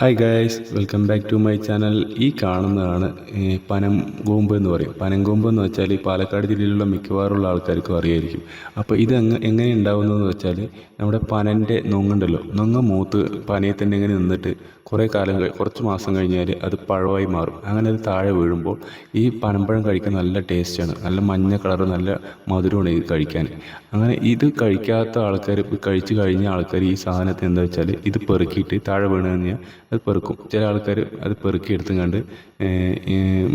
Hi guys welcome back to my channel ഈ കാണുന്നതാണ് ഈ പനംകൂമ്പ് എന്ന് പറയും. പനം പനംകൂമ്പ് എന്ന് വെച്ചാൽ ഈ പാലക്കാട് ജില്ലയിലുള്ള മിക്കവാറുള്ള ആൾക്കാർക്കും അറിയായിരിക്കും. അപ്പോൾ ഇത് എങ്ങനെ ഉണ്ടാകുന്നതെന്ന് വെച്ചാൽ നമ്മുടെ പനന്റെ നൊങ്ങുണ്ടല്ലോ. നൊങ്ങ മൂത്ത് പനയെ തന്നെ ഇങ്ങനെ നിന്നിട്ട് കുറേ കാലം കുറച്ച് മാസം കഴിഞ്ഞാൽ അത് പഴമായി മാറും. അങ്ങനെ അത് താഴെ വീഴുമ്പോൾ ഈ പനമ്പഴം കഴിക്കാൻ നല്ല ടേസ്റ്റാണ്. നല്ല മഞ്ഞ കളർ നല്ല മധുരമാണ് ഇത് കഴിക്കാൻ. അങ്ങനെ ഇത് കഴിക്കാത്ത ആൾക്കാർ കഴിച്ചു കഴിഞ്ഞ ആൾക്കാർ ഈ സാധനത്തെ എന്താ വെച്ചാൽ ഇത് പെറുക്കിയിട്ട് താഴെ വീണ് കഴിഞ്ഞാൽ അത് പെറുക്കും. ചില ആൾക്കാർ അത് പെറുക്കി എടുത്തുകൊണ്ട്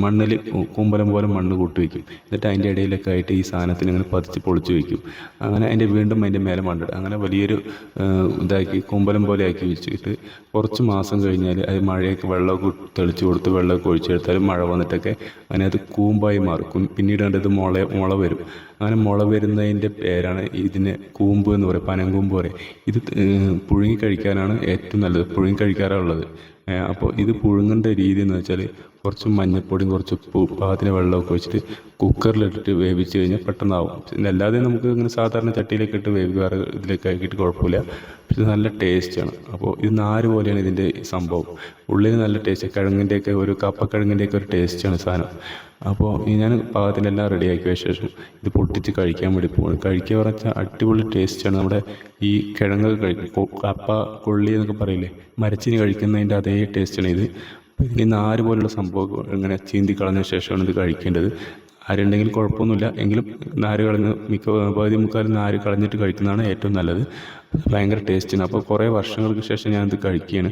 മണ്ണിൽ കൂമ്പലം പോലെ മണ്ണ് കൂട്ടി വയ്ക്കും എന്നിട്ട് അതിന്റെ ഇടയിലൊക്കെ ആയിട്ട് ഈ സാധനത്തിന് ഇങ്ങനെ പതിച്ച് പൊളിച്ച് വയ്ക്കും അങ്ങനെ അതിന്റെ വീണ്ടും അതിന്റെ മേലെ മണ്ണിടും. അങ്ങനെ വലിയൊരു ഇതാക്കി കൂമ്പലം പോലെ ആക്കി വെച്ചിട്ട് കുറച്ച് മാസം കഴിഞ്ഞാൽ അത് മഴയൊക്കെ വെള്ളമൊക്കെ തെളിച്ച് കൊടുത്ത് വെള്ളമൊക്കെ ഒഴിച്ചെടുത്താൽ മഴ വന്നിട്ടൊക്കെ അതിനകത്ത് അത് കൂമ്പായി മാറും. പിന്നീട് കണ്ടത് മുള മുള വരും. അങ്ങനെ മുള വരുന്നതിന്റെ പേരാണ് ഇതിന് കൂമ്പ് എന്ന് പറയും പനങ്കൂമ്പ് പറയും ഇത് പുഴുങ്ങി കഴിക്കാനാണ് ഏറ്റവും നല്ലത്. പുഴുങ്ങി കഴിക്കാറുള്ളത് അപ്പോൾ ഇത് പുഴുങ്ങേണ്ട രീതി എന്ന് വെച്ചാൽ കുറച്ച് മഞ്ഞപ്പൊടിയും കുറച്ച് ഉപ്പ് പാകത്തിന് വെള്ളമൊക്കെ വെച്ചിട്ട് കുക്കറിലിട്ടിട്ട് വേവിച്ച് കഴിഞ്ഞാൽ പെട്ടെന്നാവും. അല്ലാതെ നമുക്ക് ഇങ്ങനെ സാധാരണ ചട്ടിയിലേക്ക് ഇട്ട് വേവിക്കാറ് ഇതിലേക്ക് ആക്കിയിട്ട് കുഴപ്പമില്ല. പക്ഷെ നല്ല ടേസ്റ്റാണ് അപ്പോൾ ഇത് നാല് പോലെയാണ് ഇതിന്റെ സംഭവം. ഉള്ളിൽ നല്ല ടേസ്റ്റ് കിഴങ്ങിന്റെയൊക്കെ ഒരു കപ്പക്കിഴങ്ങിന്റെയൊക്കെ ഒരു ടേസ്റ്റാണ് സാധനം. അപ്പോൾ ഞാൻ പാകത്തിനെല്ലാം റെഡിയാക്കിയ ശേഷം ഇത് പൊട്ടിച്ച് കഴിക്കാൻ വേണ്ടി പോകും കഴിക്കുക പറഞ്ഞാൽ അടിപൊളി ടേസ്റ്റാണ് നമ്മുടെ ഈ കിഴങ്ങ് കപ്പ കൊള്ളി എന്നൊക്കെ പറയില്ലേ മരച്ചിനി കഴിക്കുന്നതിന്റെ അതേ ടേസ്റ്റാണ് ഇത്. ഇതിന് നാര് പോലുള്ള സംഭവം ഇങ്ങനെ ചീന്തി കളഞ്ഞ ശേഷമാണ് ഇത് കഴിക്കേണ്ടത്. ആരുണ്ടെങ്കിൽ കുഴപ്പമൊന്നുമില്ല. എങ്കിലും നാര് കളഞ്ഞ് മിക്ക പകുതി മുക്കാലും നാര് കളഞ്ഞിട്ട് കഴിക്കുന്നതാണ് ഏറ്റവും നല്ലത്. ഭയങ്കര ടേസ്റ്റാണ് അപ്പോൾ കുറേ വർഷങ്ങൾക്ക് ശേഷം ഞാനിത് കഴിക്കുകയാണ്.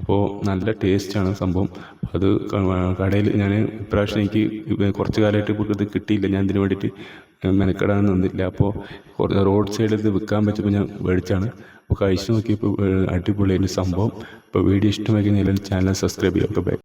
അപ്പോൾ നല്ല ടേസ്റ്റാണ് സംഭവം. അത് കടയിൽ ഞാൻ ഇപ്രാവശ്യം എനിക്ക് കുറച്ച് കാലമായിട്ട് ഇത് കിട്ടിയില്ല. ഞാൻ ഇതിന് വേണ്ടിയിട്ട് മെനക്കെടാൻ നിന്നില്ല. അപ്പോൾ റോഡ് സൈഡിൽ ഇത് വിൽക്കാൻ പറ്റുമ്പോൾ ഞാൻ മേടിച്ചാണ്. അപ്പോൾ കഴിച്ച് നോക്കിയപ്പോൾ അടിപൊളിയായിരുന്നു സംഭവം. അപ്പോൾ വീഡിയോ ഇഷ്ടമായി ചാനൽ സബ്സ്ക്രൈബ് ചെയ്യുക. Okay bye